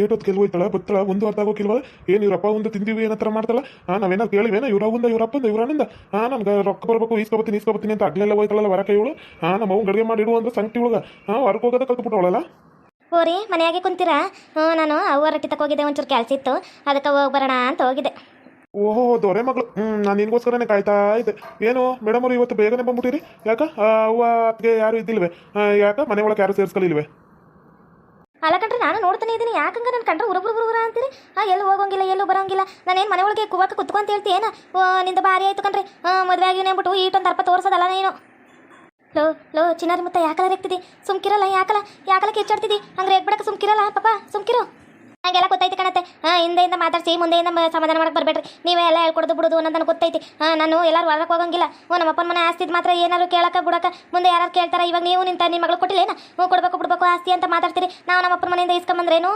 ಏಟೊತ್ತು ಕೆಲ್ವು ಬತ್ತಳ ಒಂದು ಅರ್ಥ ಆಗೋಕಿಲ್ವ ಏನು ಇವ್ರಪ್ಪ ಒಂದು ತಿಂದೀವಿ ಏನತ್ರ ಮಾಡ್ತಾಳ? ಹಾಂ ನಾವೇನಾರು ಕೇಳಿವೇನ? ಇವ್ರ ಒಂದ ಇವ್ರಪ್ಪಂದ ಇವ್ರಣ್ಣಿಂದ ಆ ನಮ್ಗ ರೊಕ್ಕ ಬರಬೇಕು ಈಸ್ಕೊಬತ್ತೀನಿ ಈಸ್ಕೊಬತ್ತೀನಿ ಅಂತ ಅಗ್ಲೆಲ್ಲ ಹೋಯ್ತಾಳಲ್ಲ ವರಕ ಇವಳು ಹಾಂ ನಮ್ಮ ಅವ್ನು ಗಡಿಗೆ ಮಾಡಿ ಅಂದ್ರೆ ಸಂಕಟಿ ಒಳಗೆ. ಹಾಂ ಹೊರಗೆ ಹೋಗೋದ ಕಲ್ತ್ಬಿಟ್ಟವಳಲ್ಲ? ಓರಿ ಮನೆಯಾಗೆ ಕುಂತೀರಾ? ಹ್ಞೂ ನಾನು ಅವ್ವ ರೊಟ್ಟಿ ಹೋಗಿದ್ದೆ ಒಂಚೂರು ಕೆಲಸ ಇತ್ತು. ಅದಕ್ಕೆ ಹೋಗಿ ಬರೋಣ ಅಂತ ಹೋಗಿದ್ದೆ. ಓಹೋ ದೊರೆ ಮಗಳು. ಹ್ಞೂ ನಾನು ನಿನ್ಗೋಸ್ಕರನೇ ಕಾಯ್ತಾ ಇದ್ದೆ. ಏನು ಮೇಡಮ್ ಅವರು ಇವತ್ತು ಬೇಗನೆ ಬಂದ್ಬಿಟ್ಟಿರಿ? ಯಾಕ? ಅವ್ವ ಅತ್ತಿಗೆ ಯಾರು ಇದ್ದಿಲ್ವೇ? ಯಾಕ? ಮನೆ ಒಳಗೆ ಯಾರು ಸೇರಿಸ್ಕೊಳ್ಳಿಲ್ವೇ ಅಲ್ಲ ಕಂಡ್ರೆ ನಾನು ನೋಡ್ತಾನೆ ಇದ್ದೀನಿ. ಯಾಕಂಗ ನನ್ನ ಕಂಡ್ರೆ ಉರುಬ್ರು ಬುರುಬುರ ಅಂತೀರಿ? ಹಾಂ ಎಲ್ಲೂ ಹೋಗೋಂಗಿಲ್ಲ, ಎಲ್ಲೂ ಬರೋಂಗಿಲ್ಲ. ನಾನೇನು ಮನೆ ಒಳಗೆ ಕುವಾಕ ಕುತ್ಕೊಂತ ಹೇಳ್ತಿ, ಏನ? ಓ, ನಿಂದ ಭಾರಿ ಆಯ್ತು ಕಣ್ರಿ. ಮದುವೆ ಆಗಿನ ಅಂದ್ಬಿಟ್ಟು ಈಟೊಂದು ಅರ್ಪ ತೋರಿಸೋದಲ್ಲ ನೀನು. ಲೋ ಲೋ, ಚಿನ್ನಾರಿ ಮುತ್ತ ಯಾಕಲ ರೇಗ್ತಿದಿ ಸುಮ್ಕಿರಲ್ಲ, ಯಾಕಲ ಯಾಕಲ ಕೆಚ್ಚಾಡ್ತಿದ್ದಿ ಹಂಗೆ ಎಗ್ಬಿಡಕ್ಕೆ ಸುಮ್ಕಿರಲ್ಲ, ಪಾಪ, ಸುಮ್ಕಿರು. ಹಂಗೆಲ್ಲ ಗೊತ್ತೈತಿ ಕಣತ್ತೆ. ಹಾಂ, ಹಿಂದೆಯಿಂದ ಮಾತಾಡ್ಸಿ, ಮುಂದೆಯಿಂದ ಸಮಾಧಾನ ಮಾಡಕ್ಕೆ ಬರಬೇಡ್ರಿ. ನೀವೇ ಎಲ್ಲ ಹೇಳ್ಕೊಡೋದು ಬಿಡೋದು ಅನ್ನೋದು ನನಗೆ ಗೊತ್ತೈತಿ. ಹಾಂ, ನಾನು ಎಲ್ಲರೂ ಹೊರಗೆ ಹೋಗಂಗಿಲ್ಲ. ಹ್ಞೂ ನಮ್ಮ ಅಪ್ಪನ ಮನೆ ಆಸ್ತಿ ಮಾತ್ರ ಏನಾದ್ರು ಕೇಳಕ್ಕೆ ಬಿಡಕ್ಕೆ ಮುಂದೆ ಯಾರು ಕೇಳ್ತಾರ, ಇವಾಗ ನೀವು ನಿಂತ ನಿಮ್ಮ ಮಗಳು ಕೊಟ್ಟಿಲ್ಲೇನ? ಹ್ಞೂ, ಕೊಡ್ಬೇಕು ಬಿಡ್ಬೇಕು ಆಸ್ತಿ ಅಂತ ಮಾತಾಡ್ತೀರಿ. ನಾವು ನಮ್ಮ ಅಪ್ಪನ ಮನೆಯಿಂದ ಇಸ್ಕೊಂಬಂದ್ರೇನು?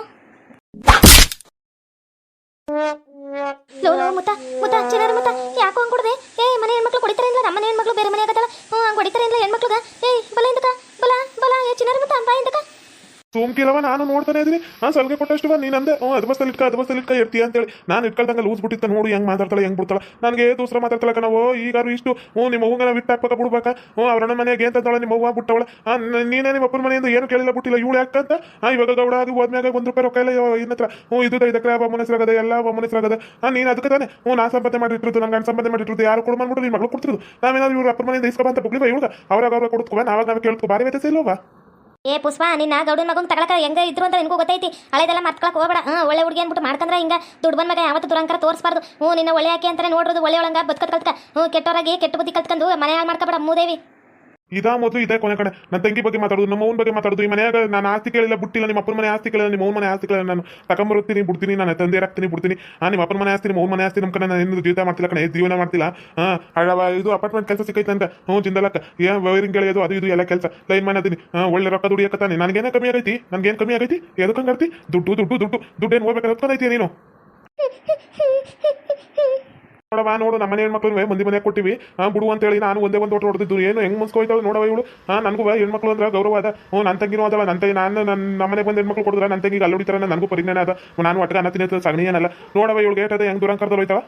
ಲೋ ಮುತ್ತ ಮುತ್ತ ಚಿನ್ನರ ಮುತ್ತ ಯಾಕೋ ಹಂಗೆ ಕೊಡದೆ ಏ ಮನೆ ಹೆಣ್ಮಕ್ಳು ಕೊಡಿತಾರೆ ಇಲ್ಲ ನಮ್ಮ ಮನೆ ಹೆಣ್ಮಕ್ಳು ಬೇರೆ ಮನೆ ಆಗತ್ತಲ್ಲ ಹ್ಞೂ ಹಂಗೆ ಹೊಡಿತಾರೆ ಇಲ್ಲ ಹೆಣ್ಮಕ್ಳುಗ ಏಯ್ ಬಲ ಇಂದಕ ಬಲ ಬಲ ಏ ಚಿನ್ನರ ಮುತ್ತ ಬಾ ಇಂದಕ ಸೋಮ್ಕಿಲ್ಲವ ನಾನು ನೋಡ್ತಾನೆ ಇದೀನಿ ಆ ಸಲ್ಗೆ ಕೊಟ್ಟಷ್ಟು ನೀನು ಅಂದೆ ಹ್ಞೂ ಅದು ಬಸ್ತಲ್ಲಿ ಇಟ್ಕ, ಅದು ಬಸ್ತಲ್ಲಿ ಇಟ್ಕ, ಇರ್ತೀಯ ಅಂತೇಳಿ. ನಾನು ಇಟ್ಕೊಳ್ದಂಗೆ ಲೂಸ್ ಬಿಟ್ಟಿತ್ತ ನೋಡು, ಹೆಂಗೆ ಮಾತಾಡ್ತಾಳೆ, ಹೆಂಗೆ ಬಿಡ್ತಾಳೆ. ನನಗೆ ದೂಸರ ಮಾತಾಡ್ತಾಳೆ ಕಣವೋ ಈಗಾರು ಇಷ್ಟು. ಹ್ಞೂ ನಿಮ್ಮ ಅವ್ವನ ಬಿಟ್ಟು ಹಾಕ್ಬೇಕ ಬಿಡ್ಬೇಕಾ? ಹ್ಞೂ ಅವ್ರಣ್ಣ ಮನೆಗೆ ಏನು ತಂದವಳೆ ನಿಮ್ಮ ಅವ್ವ ಬಿಟ್ಟವಳೆ? ಹಾಂ ನೀನೇ ನಿಮ್ಮ ಅಪ್ಪನ ಮನೆಯಿಂದ ಏನು ಕೇಳಿಲ್ಲ ಬಿಟ್ಟಿಲ್ಲ, ಇವಳು ಯಾಕಂತ ಆ, ಇವಾಗ ಗೌಡ ಅದು ಹೋದ್ಮ್ಯಾಗ ಒಂದು ರೂಪಾಯಿ ರೊಕ್ಕ ಇಲ್ಲ ಇನ್ನ ಹತ್ರ ಹ್ಞೂ ಇದು ಇದಕ್ಕೆ ಒಮ್ಮನ ಹೆಸರಾಗದೆ, ಎಲ್ಲ ಒಮ್ಮನ ಹೆಸರಾಗದೆ. ಆ, ನೀನು ಅದಕ್ಕೆ ತಾನೆ? ಹ್ಞೂ ನಾ ಸಂಪಾದನೆ ಮಾಡಿಟ್ಟಿರೋದು ನಂಗೆ ಸಂಪಾದನೆ ಮಾಡಿಟ್ಟಿರೋದು, ಯಾರು ಕೊಡು ಮಾಡ್ಬಿಟ್ಟು ನಿಮ್ಮ ಮಗಳು ಕೊಡ್ತಿರೋದು. ನಾವೇನಾದ್ರು ಇವ್ರ ಅಪ್ಪನ ಮನೆಯಿಂದ ಇಸ್ಕೊಬ ಅಂತ ಬುಗ್ಲಿವ ಇವಳು ಅವ್ರಾಗ ಅವ್ರ ಕೊಡ್ಕೋ ನಾವಾಗ ನಾವು ಕೇಳ್ತು ಬಾರಿ ವ್ಯತ್ಯಾಸ ಇಲ್ವಾ ಏ ಪುಷ್ಪ, ನಿನ್ನ ಗೌಡನ ಮಗನ್ ತಗೊಳಕ ಹೆಂಗ ಇದ್ರು ಅಂತ ನಿನಗೂ ಗೊತ್ತೈತಿ. ಹಳೆದೆಲ್ಲ ಮತ್ಕೊಳಕ್ ಹೋಗಬೇಡ. ಹ್ಞೂ ಒಳ್ಳೆ ಹುಡುಗಿ ಅಂದ್ಬಿಟ್ಟು ಮಾಡ್ಕಂದ್ರೆ ಹಿಂಗ ದುಡ್ಡು ಬಂದ ಮಗ ಯಾವತ್ತು ದುರಂಕರ ತೋರಿಸ್ಬಾರ್ದು. ಹ್ಞೂ ನಿನ್ನ ಒಳ್ಳೆ ಹಾಕಿ ಅಂತಾನೆ ನೋಡ್ರೋದು ಒಳ್ಳೆ ಒಳಂಗ ಬದುಕತ್ ಕಲ್ತ್ಕ. ಹ್ಞೂ ಕೆಟ್ಟವರಾಗಿ ಕೆಟ್ಟ ಬುದ್ಧಿ ಕಲ್ತ್ಕೊಂಡು ಮನೆ ಹಾಳು ಮಾಡ್ಕೊಬೇಡ ಮೂದೇವಿ ಇದಾ ಮೊದಲು ಇದೇ ಕೊನೆ ಕಡೆ. ನನ್ನ ತಂಗಿ ಬಗ್ಗೆ ಮಾತಾಡೋದು, ನಮ್ಮ ಅವ್ನ ಬಗ್ಗೆ ಮಾತಾಡೋದು. ಈ ಮನೆಯಾಗ ನಾನು ಆಸ್ತಿ ಕೇಳಿಲ್ಲ, ಬಿಟ್ಟಿಲ್ಲ, ನಿಮ್ಮ ಅಪ್ಪನ ಮನೆ ಆಸ್ತಿ ಕೇಳಿಲ್ಲ, ನಿಮ್ಮ ಅವ್ನ ಮನೆ ಆಸ್ತಿ ಕೇಳಿಲ್ಲ. ನಾನು ತಗೊಂಬರುತ್ತೀನಿ ಬಿಡ್ತೀನಿ, ನಾನು ತಂದೆ ಹಾಕ್ತೀನಿ ಬಿಡ್ತೀನಿ. ಆ, ನಿಮ್ಮ ಅಪ್ಪನ ಮನೆ ಆಸ್ತಿ, ನಿಮ್ಮ ಮನೆ ಆಸ್ತಿ, ನಮ್ಮ ಕಡೆ ನಾನು ಏನು ಜೀವಿತ ಮಾಡ್ತಿಲ್ಲ ಕಣೆ, ಜೀವನ ಮಾಡ್ತಿಲ್ಲ. ಹಾಂ ಹಳವ, ಇದು ಅಪಾರ್ಟ್ಮೆಂಟ್ ಕೆಲಸ ಸಿಕ್ಕೈತೆ ಅಂತ ಹ್ಞೂ, ಜಿಂದಲಕ್ಕ. ಏನು ವೈರಿಂಗ್ ಗೆಳೆಯೋದು ಅದು ಇದು ಎಲ್ಲ ಕೆಲಸ. ಲೈನ್ ಮಾಡ್ತೀನಿ ಒಳ್ಳೆ ರೊಕ್ಕ ದುಡಿಯಕತ್ತಾನೆ ನನಗೇನೇ ಕಮ್ಮಿ ಆಗೈತಿ? ನನಗೇನು ಕಮ್ಮಿ ಆಗೈತಿ? ಎದಕ್ಕೆ ಹಂಗರ್ತಿ ದುಡ್ಡು ದುಡ್ಡು ದುಡ್ಡು. ದುಡ್ಡು ಏನು ಹೋಗ್ಬೇಕಾದ್ರೆ ನೀನು? ನೋಡವ ನೋಡು, ನಮ್ಮ ಮನೆ ಹೆಣ್ಮಕ್ಳು ಮಂದಿ ಮನೆ ಕೊಟ್ಟಿವಿ. ಹಾಂ, ಬಿಡು ಅಂತೇಳಿ ನಾನು ಒಂದೇ ಒಂದು ಓಟ್ ಹೊಡೆದಿದ್ದು. ಏನು, ಹೆಂಗ್ ಮುನ್ಸ್ಕೊಯ್ತಾಳೆ ನೋಡವ ಇವಳು? ಹಾಂ ನನಗೂ ಹೆಣ್ಮಕ್ಳು ಅಂದ್ರೆ ಗೌರವ ಅದ. ಹ್ಞೂ ನನ್ನ ತಂಗಿನೂ ಅದಲ್ಲ ನನ್ನ ನಾನು ನನ್ನ ನಮ್ಮನೆ ಮನೆಗೆ ಬಂದು ಹೆಣ್ಮಕ್ಳು ಕೊಡಿದ್ರೆ ನನ್ನ ತಂಗಿಗೆ ಅಲ್ಲಿ ಹೊಡಿತಾರೆ ನನಗೂ ಪರಿಜ್ಞಾನ ಅದ. ನಾನು ಒಟ್ಟಿಗೆ ಅನ್ನ ತಿನ್ನ ಸಗಣಿ ಏನಲ್ಲ. ನೋಡವ ಇವಳು ಗೇಟ್ ಹೆಂಗ್ ದೂರ ದುರಂಕರ್ದಲ್ಲಿ ಹೋಯ್ತಾವ?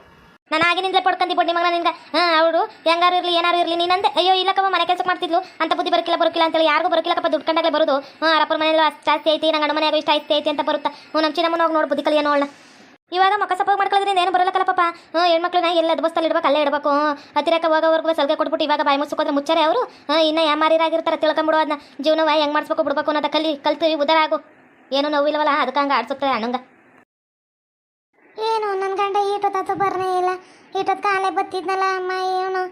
ನಾನು ಆಗಿನಿಂದಲೇ ಪಡ್ಕೊಂಡಿ ಬಡ್ಡಿ ಮಗನ ನಿಂದ. ಹಾಂ, ಅವಳು, ಹೆಂಗಾರು ಇರಲಿ, ಏನಾರು ಇರಲಿ ನೀನಂದೆ ಅಯ್ಯೋ ಇಲ್ಲಕ್ಕಮ್ಮ ಮನೆ ಕೆಲಸ ಮಾಡ್ತಿದ್ಲು. ಅಂತ ಬುದ್ಧಿ ಬರಕಿಲ್ಲ ಬರೋಕಿಲ್ಲ ಅಂತೇಳಿ ಯಾರಿಗೂ ಬರೋಕಿಲ್ಲಕ್ಕಪ್ಪ ದುಡ್ಡು ಕಂಡಾಗಲೇ ಬರೋದು. ಹಾಂ ಅರಪ್ಪರ ಮನೆಯಲ್ಲಿ ಅಷ್ಟು ಜಾಸ್ತಿ ಐತಿ, ನಂಗೆ ಅಣ್ಣ ಮನೆಯಾಗ ಇಷ್ಟ ಐತಿ ಐತಿ ಅಂತ ಬರುತ್ತಾ. ಹ್ಞೂ ನಮ್ಮ ಚಿನ್ನಮ್ಮನ ಹೋಗಿ ನೋಡಿ, ಬುದ್ಧಿ ಕಲಿಯ ನೋಡೋಣ ಇವಾಗ ಮಕ್ಕ ಸಪೋರ್ಟ್ ಮಾಡ್ಕೊಳ್ಳೋದ್ರಿಂದ ಏನು ಬರಲ್ಲ ಪಾಪ ಹೆಣ್ಮಕ್ಳನ್ನ ಎಲ್ಲ ಬಸ್ತಲ್ಲಿ ಇಡ್ಬೇಕು, ಅಲ್ಲೇ ಇಡಬೇಕು ಹತ್ತಿರಕ್ಕೆ ಹೋಗೋವರೆಗೂ ಸಲ್ಗೆ ಕೊಟ್ಬಿಟ್ಟು ಇವಾಗ ಬಾಯಿ ಮುಸ್ಕೋದ್ರೆ ಮುಚ್ಚಾರೆ ಅವರು? ಇನ್ನ ಯಾಮಾರಿರಾಗಿರ್ತಾರೆ ತಿಳ್ಕೊಂಬಿಡು ಅದನ್ನ ಜೀವನವ ಹೆಂಗೆ ಮಾಡಿಸ್ಬೇಕು ಬಿಡ್ಬೇಕು ಅನ್ನೋದ ಕಲಿ ಕಲ್ತು ಉದರ ಆಗು. ಏನೂ ನೋವಿಲ್ಲವಲ್ಲ, ಅದಕ್ಕೆ ಹಂಗೆ ಆಡ್ಸುತ್ತೆ ಅಣ್ಣಂಗ. ಏನು ನನ್ನ ಗಂಡ ಈಟೊತ್ತಾತು ಬರ್ನೇ ಇಲ್ಲ. ಈಟದ ಕಾಲೇ ಬತ್ತಿದ್ನಲ್ಲ ಅಮ್ಮ, ಏನು?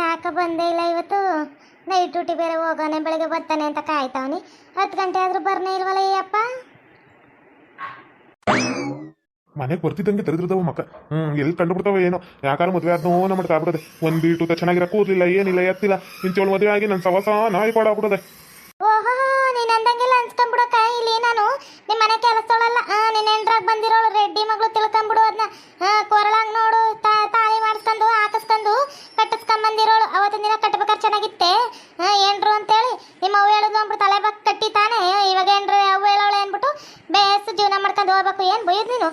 ಯಾಕೆ ಬಂದೇ ಇಲ್ಲ ಇವತ್ತು? ನೈಟ್ ಡ್ಯೂಟಿ ಬೇರೆ ಹೋಗೋಣ ಬೆಳಗ್ಗೆ ಬರ್ತಾನೆ ಅಂತ ಕಾಯ್ತಾವನಿ. ಹತ್ತು ಗಂಟೆ ಆದರೂ ಬರ್ನೇ ಇಲ್ವಲ್ಲ ಈ ಅಪ್ಪ? ಮನೆಗೆ ಬರ್ತಿದ್ದಂಗೆ ತೆರೆದಿರ್ತಾವ ಮಕ್ಕ ಹ್ಮ್, ಎಲ್ಲಿ ಕಂಡು ಬಿಡ್ತಾವ ಏನೋ. ಯಾಕಾರ ಮದುವೆ ಆದ್ನೋ ನಮ್ಮ ಆಗ್ಬಿಡದೆ ಒಂದ್ ಬೀಟು ಚೆನ್ನಾಗಿರ, ಕೂದಲಿಲ್ಲ, ಏನಿಲ್ಲ, ಎತ್ತಿಲ್ಲ. ಇಂಚೋಳು ಮದುವೆ ಆಗಿ ನನ್ನ ಸವಸ ನಾಯಿ ಪಾಡಾಗ್ಬಿಡದೆ. ನೀನು ಅಂದಂಗೆಲ್ಲ ಅನ್ಸ್ಕೊಂಬಿಡಕ್ಕ ಇಲ್ಲಿ ನಾನು. ನಿಮ್ಮ ಮನೆ ಕೆಲಸದವಳಲ್ಲ ನಿನ್ನ ಎಂಡ್ರಾಗ ಬಂದಿರೋಳು ರೆಡ್ಡಿ ಮಗಳು ತಿಳ್ಕೊಂಬಿಡು ಅದನ್ನ ಕೊರಳಾಗ ನೋಡು ತಾಳಿ ಮಾಡಿಸ್ಕೊಂಡು, ಹಾಕಿಸ್ಕೊಂಡು ಕಟ್ಟಿಸ್ಕೊಂಬಂದಿರೋಳು ಅವತ್ತಿನ ದಿನ ಕಟ್ಟಬೇಕಾದ್ರೆ ಚೆನ್ನಾಗಿತ್ತೆ. ಏನ್ರು ಅಂತೇಳಿ, ನಿಮ್ಮ ಅವ್ವ ಹೇಳುದು ಅಂದ್ಬಿಟ್ಟು ತಲೆ ಬಾಕ್ ಕಟ್ಟಿ ತಾನೆ. ಇವಾಗ ಏನ್ರು ಅವ್ವ ಹೇಳೋಳೆ ಬೇಸ್ ಜೀವನ ಮಾಡ್ಕೊಂಡು ಹೋಗ್ಬೇಕು. ಏನು ಬೈಯೋದು ನೀನು?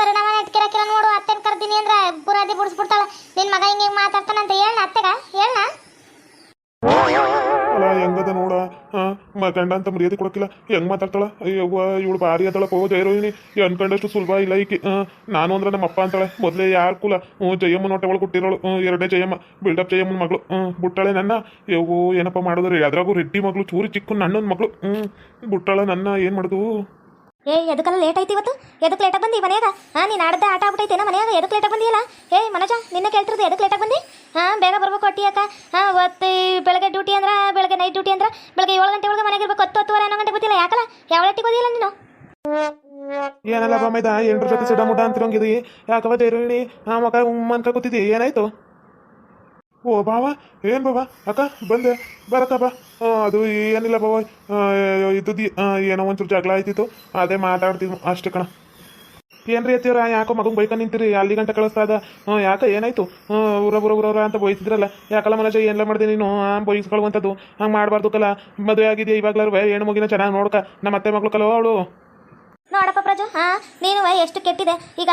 ಪರಿಣಾಮ ನೆಟ್ಕಿರಕಿರ ನೋಡು. ಅತ್ತೆನ ಕರ್ದಿನಿ ಅಂದ್ರೆ ಬುರಾದಿ ಬಿಡಿಸ್ಬಿಡ್ತಾಳ. ನಿನ್ನ ಮಗ ಹಿಂಗೆ ಮಾತಾಡ್ತಾನಂತ ಹೇಳ ಅತ್ತೆಗ? ಹೇಳ ಅಲ್ಲ ಹೆಂಗದ ನೋಡ? ಹಾಂ ಗಂಡ ಅಂತ ಮರ್ಯಾದೆ ಕೊಡಕ್ಕಿಲ್ಲ. ಹೆಂಗ್ ಮಾತಾಡ್ತಾಳ? ಅಯ್ಯವ್ವ, ಇವಳು ಭಾರಿ ಅದಳಪ್ಪ ಜಯರೋಹಿಣಿ. ಅನ್ಕೊಂಡಷ್ಟು ಸುಲಭ ಇಲ್ಲ ಈಕೆ. ನಾನು ಅಂದ್ರೆ ನಮ್ಮ ಅಪ್ಪ ಅಂತಾಳೆ. ಮೊದಲೇ ಯಾರು ಕುಲ? ಹ್ಞೂ ಜಯಮ್ಮನ ಹೊಟ್ಟೆ ಒಳಗೆ ಎರಡನೇ ಜಯಮ್ಮ ಬಿಲ್ಡಪ್ ಜಯಮ್ಮನ ಮಗಳು. ಬುಟ್ಟಾಳೆ ನನ್ನ. ಯವ್ವ ಏನಪ್ಪ ಮಾಡೋದು ರೀ ಅದ್ರಾಗೂ ರೆಡ್ಡಿ ಮಗಳು, ಚೂರಿ ಚಿಕ್ಕ ನಣ್ಣನ ಮಗಳು. ಹ್ಞೂ ಬುಟ್ಟಾಳೆ ನನ್ನ, ಏನು ಮಾಡೋದು? ಏ, ಎದಕ್ಕೆಲ್ಲ ಲೇಟ್ ಐತಿ ಇವತ್ತು? ಎದಕ್ಕೆ ಲೇಟಾಗಿ ಬಂದಿ ಮನೆಯಾಗ? ಹಾಂ ನೀನು ಆಡದ ಆಟ ಆಗ್ಬಿಟ್ಟೈತೇನ ಮನೆಯಾಗ? ಎದಕ್ಕೆ ಲೇಟಾಗಿ ಬಂದಿಯಲ್ಲ? ಏ ಮನಜ, ನಿನ್ನೆ ಕೇಳ್ತಿರೋದು ಎದಕ್ಕೆ ಲೇಟಾಗಿ ಬಂದಿ? ಹಾಂ, ಬೇಗ ಬರ್ಬೇಕು ಅಕ್ಕ ಹಾಂ, ಒತ್ತಿ, ಬೆಳಗ್ಗೆ ಡ್ಯೂಟಿ ಅಂದ್ರೆ, ಬೆಳಗ್ಗೆ ನೈಟ್ ಡ್ಯೂಟಿ ಅಂದ್ರೆ, ಬೆಳಗ್ಗೆ ಏಳು ಗಂಟೆ ಒಳಗೆ ಮನೆಗೆ ಇರ್ಬೇಕು. ಹತ್ತು, ಹತ್ತುವರೆ, ಹನ್ನೊಂದು ಗಂಟೆ ಗೊತ್ತಿಲ್ಲ, ಯಾಕಲ್ಲ? ಯಾವ ಲೇಟಿಗೆ ಓದಿಲ್ಲ ನೀನು? ಏನಲ್ಲ ಬಮ್ಮೈದ ಎಂಟ್ರ ಜೊತೆ ಸಿಡ ಮುಟ ಅಂತಿರೋಂಗಿದಿ ಯಾಕವ ಜೈರೋಹಿಣಿ ಆ ಮಗ ಕೂತಿದ್ದಿ, ಏನಾಯ್ತು? ಓ, ಬಾವ, ಏನ್ ಬಾವ? ಅಕ್ಕ, ಬಂದೆ. ಬರಕ್ಕ ಬಾ. ಅದು ಏನಿಲ್ಲ ಬಾವ ಇದ್ದು ಇದ್ದದ್ದು ಏನೋ ಒಂಚೂರು ಜಗಳ ಆಯ್ತಿತ್ತು. ಅದೇ ಮಾತಾಡ್ತಿದ್ವು. ಅಷ್ಟೇ ಕಣ. ಏನ್ರಿ ಅತ್ತಿಯವ್ರ? ಯಾಕೋ ಮಗು ಬೈಕ ನಿಂತಿರಿ? ಅಲ್ಲಿ ಗಂಟೆ ಕಳಿಸ್ತಾ ಇದ್ದ ಯಾಕೆ ಏನಾಯ್ತು? ಊರ ಊರ ಊರವ್ರ ಅಂತ ಬೈತಿದ್ರಲ್ಲ? ಯಾಕಲ್ಲ ಮನಜ ಏನೆಲ್ಲ ಮಾಡಿದೆ ನೀನು? ಬೈಸ್ಕೊಳ್ಳುವಂಥದ್ದು ಹಂಗೆ ಮಾಡಬಾರ್ದು ಕಲ. ಮದುವೆ ಆಗಿದೆಯಾ ಇವಾಗ್ಲಾರು ಹೆಣ್ಣು ಮಗಿನ ಚೆನ್ನಾಗಿ ನೋಡ್ಕ. ನಮ್ಮ ಅತ್ತೆ ಮಗಳು ಕಲವ ಅವಳು. ನೋಡಪ್ಪ ಪ್ರಜು, ಹಾ? ನೀನು ಎಷ್ಟು ಕೆಟ್ಟಿದೆ. ಈಗ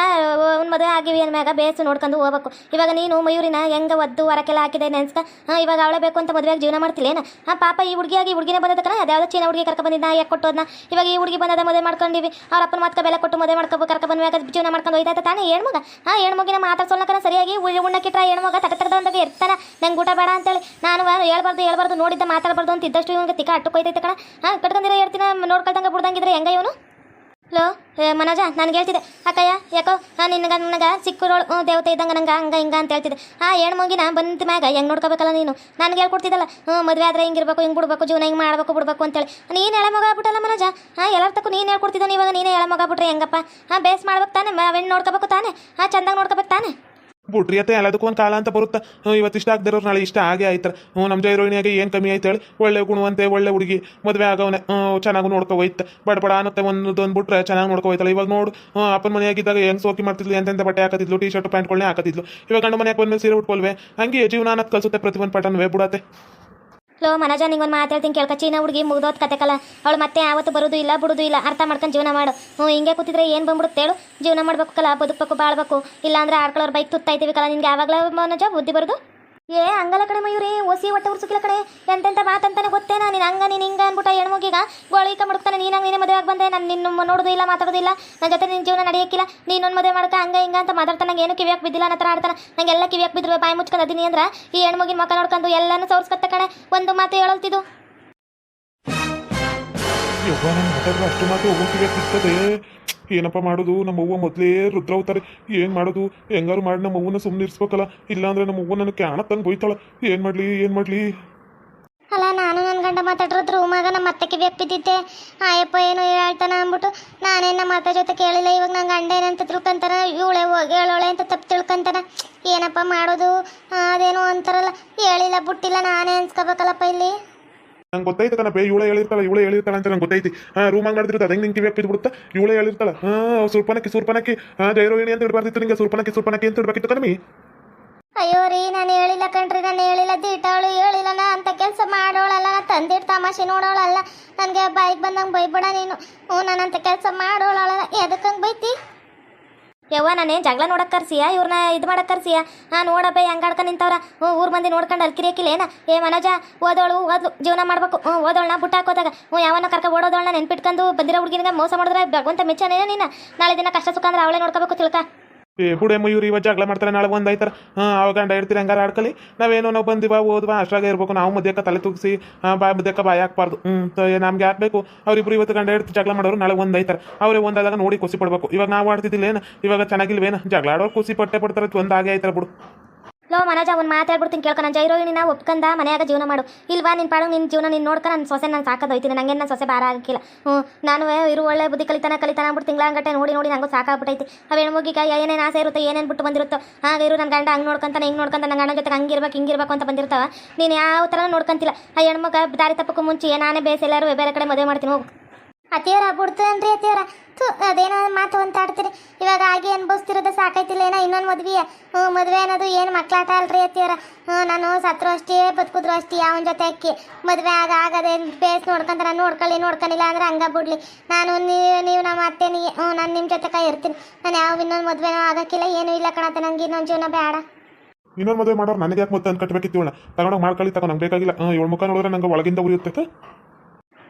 ಒಂದು ಮದುವೆ ಆಗಿವಿ ಅಂದ್ಮ್ಯಾಗ ಬೇಸು ನೋಡ್ಕೊಂಡು ಹೋಗ್ಬೇಕು. ಇವಾಗ ನೀನು ಮಯೂರಿನ ಹೆಂಗ ಒದ್ದು ಹೊರಕೆಲ್ಲ ಹಾಕಿದೆ ನೆನ್ಸ್ಕ? ಹಾಂ, ಇವಾಗ ಅವಳೇ ಬೇಕು ಅಂತ ಮದುವೆಗೆ ಜೀವನ ಮಾಡ್ತಿಲ್ಲೇನ ಹಾ, ಪಾಪ ಈ ಹುಡುಗಿಯಾಗಿ ಹುಡುಗಿನೇ ಬಂದದಕ್ಕನ? ಅದ್ಯಾವುದೋ ಚೀನಾ ಹುಡುಗಿ ಕರ್ಕ ಬಂದಿದ್ದ ಯಾಕೆ ಕೊಟ್ಟೋದ್ನ? ಇವಾಗ ಈ ಹುಡುಗಿ ಬಂದದ ಮದುವೆ ಮಾಡ್ಕೊಂಡಿವಿ. ಅವ್ರ ಅಪ್ಪನ ಮಾತ್ಕ ಬೆಲೆ ಕೊಟ್ಟು ಮದುವೆ ಮಾಡ್ಕೋಬೇಕು ಕರ್ಕ ಬಂದ್ಮ್ಯಾಗ ಜೀವನ ಮಾಡ್ಕೊಂಡು ಹೋಯ್ತಾ ತಾನೇ ಹೆಣ್ಮಗ? ಹಾಂ, ಹೆಣ್ಮಗಿನ ಮಾತಾಡ್ಸೋಲ್ಲಕನ ಸರಿಯಾಗಿ ಉಣ್ಣಕ್ಕಿಟ್ರ ಹೆಣ್ಮಗ ತಕ ಅಂತ ಇರ್ತಾನ? ನಂಗೆ ಊಟ ಬೇಡ ಅಂತೇಳಿ ನಾನು ಹೇಳ್ಬಾರ್ದು ಹೇಳ್ಬಾರ್ದು ನೋಡಿದ್ದ ಮಾತಾಡಬಾರ್ದು ಅಂತ ಇದ್ದಷ್ಟು ಇವಂಗೆ ತಿಕ್ಕ ಅಟ್ಟು ಕೊಯ್ತೈತೆ ಕಣ? ಹಾ, ಕಟ್ಕೊಂಡಿರೋ ಹೇಳ್ತೀನಿ ನೋಡ್ಕೊಳ್ದಂಗೆ ಬಿಡ್ದಂಗಿದ್ರೆ ಹೆಂಗ ಇವನು? ಹೇ ಮನೋಜ, ನನಗೆ ಹೇಳ್ತಿದ್ದೆ. ಅಕ್ಕಯ್ಯ, ಯಾಕೋ ನಾನು ನಿನಗೆ, ನನಗೆ ಸಿಕ್ಕರೋಳು ದೇವತೆ ಇದ್ದಂಗೆ ನಂಗೆ ಹಂಗೆ ಹಿಂಗೆ ಅಂತ ಹೇಳ್ತಿದ್ದೆ. ಆ ಹೆಣ್ಣು ಮಗಿನ ಬಂದ ಮ್ಯಾಗ ಹೆಂಗೆ ನೋಡ್ಕೋಬೇಕಲ್ಲ ನೀನು? ನನಗೆ ಹೇಳ್ಕೊಡ್ತಿದ್ದಲ್ಲ. ಹ್ಞೂ ಮದುವೆ ಆದ್ರೆ ಹಿಂಗಿರ್ಬೇಕು ಹಿಂಗೆ ಬಿಡ್ಬೇಕು, ಜೀವನ ಹಿಂಗೆ ಮಾಡಬೇಕು, ಬಿಡ್ಬೇಕು ಅಂತೇಳಿ. ನೀನು ಎಳೆ ಮಗ ಆಗ್ಬಿಟ್ಟಲ್ಲ ಮನೋಜ? ಹಾಂ ಎಲ್ಲರ ತಕ್ಕೂ ನೀನು ಹೇಳ್ಕೊಡ್ತಿದ್ದಾನೆ ಇವಾಗ ನೀನೇ ಎಳೆ ಮಗ ಆಗ್ಬಿಟ್ರೆ ಹೆಂಗಪ್ಪ? ಹಾಂ ಬೇಸ್ ಮಾಡ್ಬೇಕು ತಾನೆ ಹೆಣ್ಣು ನೋಡ್ಕೋಬೇಕು ತಾನೆ? ಹಾಂ ಚಂದಾಗಿ ನೋಡ್ಕೋಬೇಕು ತಾನೆ? ಬಿಟ್ರಿ ಅತ್ತೆ, ಎಲ್ಲದಕ್ಕೂ ಒಂದು ಕಾಲ ಅಂತ ಬರುತ್ತೆ. ಇವತ್ತು ಇಷ್ಟ ಆಗದಿರೋರು ನಾಳೆ ಇಷ್ಟ ಆಗೇ ಆಯ್ತಾರ. ಹ್ಞೂ ನಮ್ಮ ಜೈರೋಹಿಣಿಯಾಗೆ ಏನು ಕಮ್ಮಿ ಆಯ್ತು ಹೇಳಿ. ಒಳ್ಳೆ ಗುಣವಂತೆ, ಒಳ್ಳೆ ಹುಡುಗಿ. ಮದುವೆ ಆಗವನೆ. ಚೆನ್ನಾಗಿ ನೋಡ್ಕೊ ಹೋಯ್ತು. ಬಡ ಬಡ ಅನ್ನತ್ತೆ, ಒಂದು ಬಿಟ್ರೆ ಚೆನ್ನಾಗಿ ನೋಡ್ಕೊ ಇವಾಗ ನೋಡು. ಅಪ್ಪನ ಮನೆಯಾಗಿದ್ದಾಗ ಹೆಂಗ್ ಸೋಕಿ ಮಾಡ್ತಿದ್ಲು ಎಂತೆಂಥ ಬಟ್ಟೆ ಹಾಕತಿದ್ಲು ಟೀ ಶರ್ಟ್ ಪ್ಯಾಂಟ್ಗಳನ್ನೇ ಹಾಕತಿದ್ಲು. ಇವಾಗ ಗಂಡ ಮನೆಯಾಗ ಬಂದ್ಮೇಲೆ ಸೀರೆ ಉಟ್ಕೊಳ್ವೆ. ಹಂಗೆ ಜೀವನ ಅನ್ನೋದು ಕಲ್ಸುತ್ತೆ ಪ್ರತಿಯೊಂದು ಪಟನ್ವೇ ಬಿಡತ್ತೆ. ಲೋ ಮನೋಜ, ನಿಂಗೊಂದು ಮಾತಾಡ್ತೀನಿ ಕೇಳ್ಕ ಚೀನಾ ಹುಡುಗಿ ಮುಗ್ದೋದ್ ಕತೆಕಲ್ಲ ಅವಳು ಮತ್ತೆ ಯಾವತ್ತು ಬರೋದು ಇಲ್ಲ, ಬಿಡೋದು ಇಲ್ಲ, ಅರ್ಥ ಮಾಡ್ಕೊಂಡು ಜೀವನ ಮಾಡು. ಹ್ಞೂ, ಹಿಂಗೆ ಕೂತಿದ್ರೆ ಏನು ಬಂದ್ಬಿಡುತ್ತೆ ಹೇಳು. ಜೀವನ ಮಾಡ್ಬೇಕು ಕಲ, ಬದುಕಬೇಕು, ಬಾಳ್ಬೇಕು. ಇಲ್ಲಾಂದ್ರೆ ಆಡ್ಕೊಳ್ಳೋರು ಬೈಕ್ ತುತ್ತಾಯ್ತೀವಿ ಕಲ. ನಿನ್ಗೆ ಯಾವಾಗಲೂ ಮನಜ, ಬುದ್ಧಿ ಬರೋದು? ಏ ಹಂಗಲ್ಲ ಕಡೆ ಮಯೂರಿ ಒಸಿ ಹೊಟ್ಟೆ ಉರ್ಸುಕಿಲ್ಲ ಕಡೆ. ಎಂತೆಂತ ಮಾತಂತಾನೆ ಗೊತ್ತೇನಾ ನೀನು ಹಂಗ ನೀನು ಹಿಂಗ ಅನ್ಬಿಟ್ಟ ಹೆಣ್ಮಗಿಗ. ಗೋಳಿಕ ಮುಡುಕ್ತಾನೆ ನೀನು ನೀನೇ ಮದುವೆ ಆಗಿ ಬಂದೆ, ನಾನು ನಿನ್ನ ನೋಡೋದು ಇಲ್ಲ ಮಾತಾಡೋದಿಲ್ಲ. ನನ್ನ ಜೊತೆ ನಿನ್ನ ಜೀವನ ನಡೆಯಕ್ಕಿಲ್ಲ ನೀನೊಂದು ಮದುವೆ ಮಾಡ್ಕ ಹಂಗ ಹಿಂಗ ಅಂತ ಮಾತಾಡ್ತಾನೆ, ನಂಗೆ ಏನು ಕಿವಿಯಾಕ್ ಬಿದ್ದಿಲ್ಲ ಅನ್ನ ಹತ್ರ ಆಡ್ತಾನೆ. ನಂಗೆಲ್ಲ ಕಿವಿಯಾಕ್ ಬಿದ್ದರು ಬಾಯಿ ಮುಚ್ಕೊಂಡು ಅದೀನಿ ಅಂದ್ರೆ, ಈ ಹೆಣ್ಮಗಿನ ಮಕ್ಕ ನೋಡ್ಕೊಂಡು ಎಲ್ಲನೂ ಸೌರ್ಸ್ಕತ್ತ ಕಡೆ ಒಂದು ಮಾತು ಹೇಳಲ್ತಿದ್ದು ಯವ್ವ ನನ್ನ ಅಷ್ಟು ಮಾತು ಸಿಗ್ತದೆ ಏನಪ್ಪ ಮಾಡೋದು? ನಮ್ಮ ಅವ್ವ ಮೊದಲೇ ರುದ್ರ ಹೋಗ್ತಾರೆ ಏನು ಮಾಡೋದು? ಹೆಂಗಾರು ಮಾಡಿ ನಮ್ಮ ಅವ್ವನ ಸುಮ್ಮನೆ ಇರಿಸ್ಬೇಕಲ್ಲ? ಇಲ್ಲಾಂದ್ರೆ ನಮ್ಮ ಅವ್ವ ಕ್ಯಾಣ ತಂದು ಬೈತಾಳ ಏನು ಮಾಡಲಿ? ಏನು ಮಾಡಲಿ? ಅಲ್ಲ, ನಾನು ನನ್ನ ಗಂಡ ಮಾತಾಡಿರೋದು ರೂಮಾಗ ನಮ್ಮ ಅತ್ತೆಗೆ ಬಿದ್ದಿದ್ದೆ ಆಯಪ್ಪ ಏನೋ ಹೇಳ್ತಾನ ಅಂದ್ಬಿಟ್ಟು ನಾನೇನು ನಮ್ಮ ಅತ್ತೆ ಜೊತೆ ಕೇಳಿಲ್ಲ. ಇವಾಗ ನನ್ನ ಗಂಡ ಏನಂತ ತಿಳ್ಕೊಂತಾನ ಇವಳೆ ಹೋಗಿ ಹೇಳೋಳೆ ಅಂತ ತಪ್ಪು ತಿಳ್ಕೊಂತಾನ. ಏನಪ್ಪ ಮಾಡೋದು? ಅದೇನೋ ಅಂತಾರಲ್ಲ. ಹೇಳಿಲ್ಲ, ಬಿಟ್ಟಿಲ್ಲ, ನಾನೇ ಅನ್ಸ್ಕೋಬೇಕಲ್ಲಪ್ಪ ಇಲ್ಲಿ. ನಂಗೆ ಗೊತ್ತೈತೆ ಕಣಪ್ಪ ಇವಳೆ ಹೇಳಿರ್ತಾಳ ಇವಳೆ ಹೇಳಿರ್ತಾಳ ಅಂತ ನಂಗೆ ಗೊತ್ತೈತಿ ಹಾಂ ರೂಮಾಗ ನಡೆದಿರುತ್ತೆ ಅದಂಗೆ ನಿಂಗೆ ಕಿವಿಯಾಗ ಬಿದ್ದುಬಿಡುತ್ತಾ ಇವಳೆ ಹೇಳಿರ್ತಾಳ, ಹಾಂ, ಸುರ್ಪನಕ್ಕಿ ಸುರ್ಪನಕ್ಕಿ, ಹಾಂ ಜೈರೋಹಿಣಿ ಅಂತ ಇಡಬಾರ್ದಿತ್ತು ನಿಂಗೆ, ಸುರ್ಪನಕ್ಕಿ ಸುರ್ಪನಕ್ಕಿ ಅಂತ ಇಡಬೇಕಿತ್ತು ಕಣಮಿ ಅಯ್ಯೋ ರೀ, ನಾನು ಹೇಳಿಲ್ಲ ಕಣ್ರಿ, ನಾನು ಹೇಳಿಲ್ಲ, ದೀಟಾವಳು ಹೇಳಿಲ್ಲ ನಾ ಅಂತ ಕೆಲಸ ಮಾಡೋಳಲ್ಲ ನಾ ತಂದಿಟ್ಟು ತಮಾಷೆ ನೋಡೋಳಲ್ಲ. ನನಗೆ ಬೈಕ್ ಬಂದಂಗೆ ಬೈಬೇಡ ನೀನು. ಹ್ಞೂ ನಾನಂತ ಕೆಲಸ ಮಾಡೋಳಲ್ಲ ಎದಕ್ಕಂಗೆ ಬೈತಿ? ಯವ್ವ ನಾನೇ ಜಗಳ ನೋಡಕ್ ಕರ್ಸಿಯಾ? ಇವ್ರನ್ನ ಇದು ಮಾಡಕ್ ಕರ್ಸಿಯಾ? ಹಾ ನೋಡಪ್ಪ ಆಡ್ಕೊಂಡ್ ನಿಂತವ್ರ. ಹ್ಞೂ, ಊರ್ ಮಂದಿ ನೋಡ್ಕೊಂಡು ಅಲ್ಕಿರಿಯಕ್ಕಿಲ್ಲ ಏನ? ಏ, ಮನೋಜ ಓದೋಳು ಓದ್ಲು ಜೀವನ ಮಾಡ್ಬೇಕು. ಹ್ಞೂ ಓದೋಳ್ನ ಬುಟ್ಟ ಹಾಕೋದಾಗ. ಹ್ಞೂ ಯಾವನ್ನ ಕರ್ಕ ಓಡೋದೋಳ್ನ ನೆನ್ಪಿಟ್ಕೊಂಡು ಬಂದಿರೋ ಹುಡುಗಿನಿಗೆ ಮೋಸ ಮಾಡಿದ್ರೆ ಭಗವಂತ ಮೆಚ್ಚನೇನ ನೀನು? ನಾಳೆ ದಿನ ಕಷ್ಟ ಸುಖ ಅಂದ್ರೆ ಅವಳೇ ನೋಡ್ಕೋಬೇಕು ತಿಳ್ಕ. ಏ, ಬುಡೆ ಮಯೂರಿ ಇವಾಗ ಜಗಳ ಮಾಡ್ತಾರೆ, ನಾಳೆ ಒಂದು ಐತಾರೆ. ಹಾಂ ಅವಾಗ ಗಂಡ ಇರ್ತೀರಿ, ಹಂಗಾರ ಆಡ್ಕಲಿ. ನಾವೇನೋ ನಾವು ಬಂದಿವ, ಓದ್ವಾ ಅಷ್ಟಾಗ ಇರ್ಬೇಕು. ನಾವು ಮಧ್ಯಕ್ಕೆ ತಲೆ ತೂಗಿಸಿ ಬಾ ಮಧ್ಯಕ್ಕೆ ಬಾಯಿ ಹಾಕ್ಬಾರ್ದು. ಹ್ಞೂ ನಮ್ಗೆ ಹಾಕ್ಬೇಕು ಅವ್ರಿಬ್ರು ಇವತ್ತು ಗಂಡ ಇರ್ತಿ, ಜಗಳ ಮಾಡೋರು, ನಾಳೆ ಒಂದು ಐತಾರೆ. ಅವರೇ ಒಂದಾದಾಗ ನೋಡಿ ಖುಷಿ ಪಡ್ಬೇಕು. ಇವಾಗ ನಾವು ಆಡ್ತಿದ್ದಿಲ್ಲ ಏನು? ಇವಾಗ ಚೆನ್ನಾಗಿಲ್ವೇನು? ಜಗಳ ಆಡೋರು ಖುಷಿ ಪಟ್ಟೆ ಪಡ್ತಾರೆ, ಒಂದು ಆಗೇ ಬಿಡು. ಲೋ ಮನೋಜ ಒಂದು ಮಾತಾಡ್ಬಿಡ್ತೀನಿ ಕೇಳ್ಕೊ. ನನ್ನ ಜೈರೋಗಿನಿ ನಾವು ಒಪ್ಕಂದ ಮನೆಯಾಗ ಜೀವನ ಮಾಡು. ಇಲ್ವಾ ನಿನ್ನ ಪಾಡು ನಿನ್ನ ಜೀವನ ನೀನು ನೋಡ್ಕೊ ನನ್ನ ಸೊಸೆ ನಾನು ಸಾಕೋದೋಯ್ತೀನಿ ನಂಗೆ ನನ್ನ ಸೊಸೆ ಬಾರ ಆಗಿಲ್ಲ ಹ್ಞೂ ನಾನು ಇರು, ಒಳ್ಳೆ ಬುದ್ಧಿ, ಕಲಿತಾನ ಕಲಿತಾನ ಅಂದ್ಬಿಟ್ಟು ತಿಂಗಳಂಗಟ್ಟೆ ನೋಡಿ ನೋಡಿ ನಂಗೂ ಸಾಕಾಗ್ಬಿಟ್ಟೈತಿ ಅವು ಕೈ ಏನೇನು ಆಸೆ ಇರುತ್ತೆ, ಏನೇನು ಬಿಟ್ಟು ಬಂದಿರುತ್ತೋ, ಹಾಗ ಇರು ನನ್ನ ಗಂಡ ಹಂಗೆ ನೋಡ್ಕೊಂತಾನೆ, ಹಿಂಗೆ ನೋಡ್ಕೊಂತ ನನ್ನ ಗಂಡ ಜೊತೆ ಹಂಗಿರ್ಬೇಕು ಹಿಂಗಿರ್ಬೇಕು ಅಂತ ಬಂದಿರ್ತಾವ. ನೀನು ಯಾವ ಥರ ನೋಡ್ಕೊಂತಿಲ್ಲ. ಆ ಹೆಣ್ಮಗ ದಾರಿ ತಪ್ಪಕ್ಕೂ ಮುಂಚೆ ನಾನೇ ಬೇಸ ಎಲ್ಲರೂ, ಬೇರೆ ಕಡೆ ಮದುವೆ ಮಾಡ್ತೀನಿ, ಹೋಗು. ಅತಿಯವರ ಬಿಡ್ತದನ್ರಿ ಅತಿಯವರ ತು ಅದೇನೋ ಮಾತು ಅಂತ ಆಡ್ತೀರಿ ಇವಾಗ ಆಗಿ ಅನ್ಭವಿಸ್ತಿರೋದು ಸಾಕೈತಿಲ್ಲ ಏನೋ ಇನ್ನೊಂದು ಮದುವೆ ಹ್ಞೂ, ಮದುವೆ ಅನ್ನೋದು ಏನು ಮಕ್ಕಳಾಟ ಅಲ್ರಿ ಅತಿಯವ್ರ ಹ್ಞೂ, ನಾನು ಸತ್ರು ಅಷ್ಟೇ, ಬದುಕಿದ್ರು ಅಷ್ಟೇ ಅವನ ಜೊತೆ ಅಕ್ಕಿ? ಮದುವೆ ಆಗ ಆಗದೆ ಬೇಸ್ ನೋಡ್ಕೊಂತ ನಾನು ನೋಡ್ಕೊಳ್ಳಿ ನೋಡ್ಕೊಂಡಿಲ್ಲ ಅಂದ್ರೆ ಹಂಗೆ ಬಿಡ್ಲಿ. ನಾನು ನೀವು ನೀವು ನಮ್ಮ ಅತ್ತೆ ಹ್ಞೂ, ನಾನು ನಿಮ್ಮ ಜೊತೆ ಕೈ ಇರ್ತೀನಿ. ನಾನು ಯಾವ ಇನ್ನೊಂದು ಮದುವೆ ಆಗೋಕ್ಕಿಲ್ಲ, ಏನೂ ಇಲ್ಲ ಕಣತ್ತೆ ನಂಗೆ ಇನ್ನೊಂದು ಜೀವನ ಬೇಡ. ಇನ್ನೊಂದು ಮದುವೆ ಮಾಡೋರು ನನಗೆ ಯಾಕೆ ಮತ್ತೆ ಅಂತ ಕಟ್ಟಬೇಕಿತ್ತು ತಗೊಂಡೋಗಿ ಮಾಡ್ಕೊಳ್ಳಿ, ತಗೊಂಡು ನಂಗೆ ಬೇಕಾಗಿಲ್ಲ. ಏಳು ಮುಖ ನೋಡಿದ್ರೆ ನಂಗೆ ಒಳಗಿಂದ ಉರಿಯುತ್ತೆ.